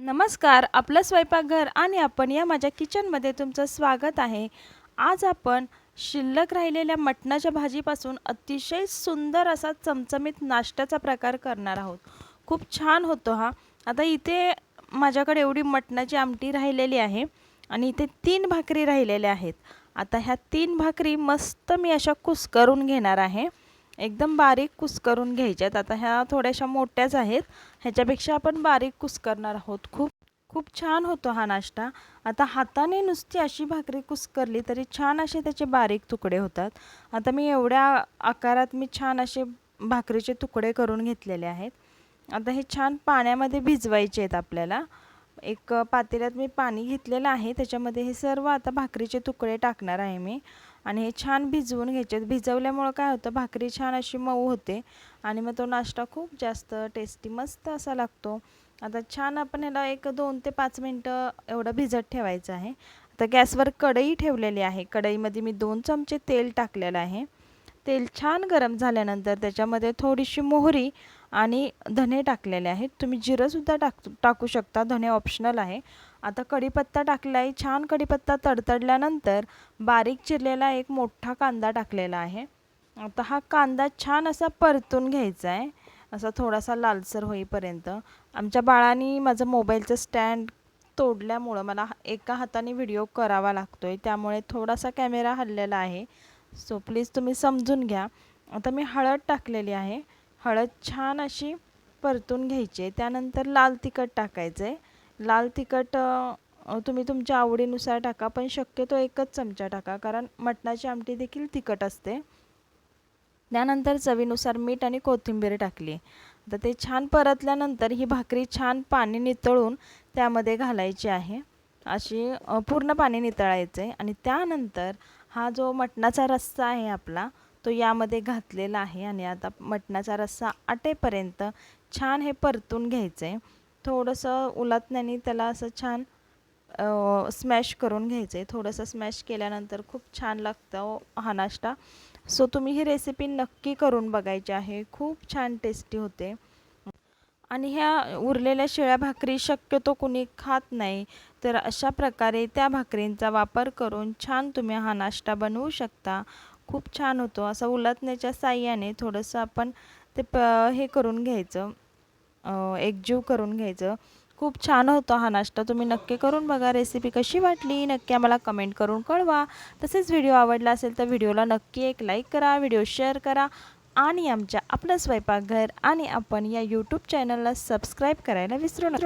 नमस्कार आपलं स्वयंपाकघर आणि आपण या माझ्या किचनमध्ये तुमचं स्वागत आहे. आज आपण शिल्लक राहिलेल्या मटणाच्या भाजीपासून अतिशय सुंदर असा चमचमीत नाश्त्याचा प्रकार करणार आहोत. खूप छान होतो हा. आता इथे माझ्याकडे एवढी मटणाची आमटी राहिलेली आहे आणि इथे तीन भाकरी राहिलेल्या आहेत. आता ह्या तीन भाकरी मस्त मी अशा कुस्करून घेणार आहे. एकदम बारीक कुस्करून घ्यायच्यात. आता ह्या थोड्याशा मोठ्याच आहेत. ह्याच्यापेक्षा आपण बारीक कुस्करणार आहोत. खूप खूप छान होतो हा नाश्ता. आता हाताने नुसती अशी भाकरी कुस्करली तरी छान असे त्याचे बारीक तुकडे होतात. आता मी एवढ्या आकारात मी छान असे भाकरीचे तुकडे करून घेतलेले आहेत. आता हे छान पाण्यामध्ये भिजवायचे आहेत आपल्याला. एक पातेल्यात मी पाणी घेतलेलं आहे. त्याच्यामध्ये हे सर्व आता भाकरीचे तुकडे टाकणार आहे मी. आणि हे छान भिजवून घ्यायचे. भिजवल्यामुळं काय होतं भाकरी छान अशी मऊ होते आणि मग तो नाश्ता खूप जास्त टेस्टी मस्त असा लागतो. आता छान आपण ह्याला एक दोन ते पाच मिनटं एवढं भिजत ठेवायचं आहे. आता गॅसवर कढई ठेवलेली आहे. कढईमध्ये मी दोन चमचे तेल टाकलेलं आहे. तेल छान गरम झाल्यानंतर त्याच्यामध्ये थोडीशी मोहरी आणि धने टाकलेले आहेत. तुम्ही जिरंसुद्धा टाक टाकू शकता. धने ऑप्शनल आहे. आता कढीपत्ता टाकला आहे छान कढीपत्ता तडतडल्यानंतर बारीक चिरलेला एक मोठा कांदा टाकलेला आहे. आता हा कांदा छान असा परतून घ्यायचा आहे असा थोडासा लालसर होईपर्यंत. आमच्या बाळाने माझं मोबाईलचं स्टँड तोडल्यामुळं मला एका हाताने व्हिडिओ करावा लागतो आहे त्यामुळे थोडासा कॅमेरा हललेला आहे. सो प्लीज तुम्ही समजून घ्या. आता मी हळद टाकलेली आहे. हळद छान अशी परतून घ्यायची आहे. त्यानंतर लाल तिखट टाकायचं आहे लाल तिखट तुम्ही तुमच्या आवडीनुसार टाका पण शक्यतो एकच चमचा टाका कारण मटणाची आमटी देखील तिखट असते. त्यानंतर चवीनुसार मीठ आणि कोथिंबीर टाकली. तर ते छान परतल्यानंतर ही भाकरी छान पाणी नितळून त्यामध्ये घालायची आहे. अशी पूर्ण पाणी नितळायचं आहे आणि त्यानंतर हा जो मटणाचा रस्सा आहे आपला तो यामध्ये घातलेला आहे आणि आता मटणाचा रस्सा आटेपर्यंत छान हे परतून घ्यायचं आहे थोडंसं उलटण्याने त्याला असं छान स्मॅश करून घ्यायचं आहे थोडंसं स्मॅश केल्यानंतर खूप छान लागतं हो, हा नाश्ता. सो तुम्ही ही रेसिपी नक्की करून बघायची आहे. खूप छान टेस्टी होते. आणि ह्या उरलेल्या शिळ्या भाकरी शक्यतो कुणी खात नाही. तर अशा प्रकारे त्या भाकरींचा वापर करून छान तुम्ही हा नाश्ता बनवू शकता. खूप छान होतो. असं उलटण्याच्या साह्याने थोडंसं आपण ते प हे करून घ्यायचं. एकजीव करून घ्यायचं. खूप छान होतो हा नाश्ता. तुम्ही नक्की करून बघा. रेसिपी कशी वाटली? नक्की आम्हाला कमेंट करून कळवा. तसेच व्हिडिओ आवडला असेल तर व्हिडिओला नक्की एक लाईक करा व्हिडिओ शेअर करा आणि आमच्या आपलं स्वयंपाकघर आणि आपण या यूट्यूब चॅनलला सबस्क्राईब करायला विसरू नका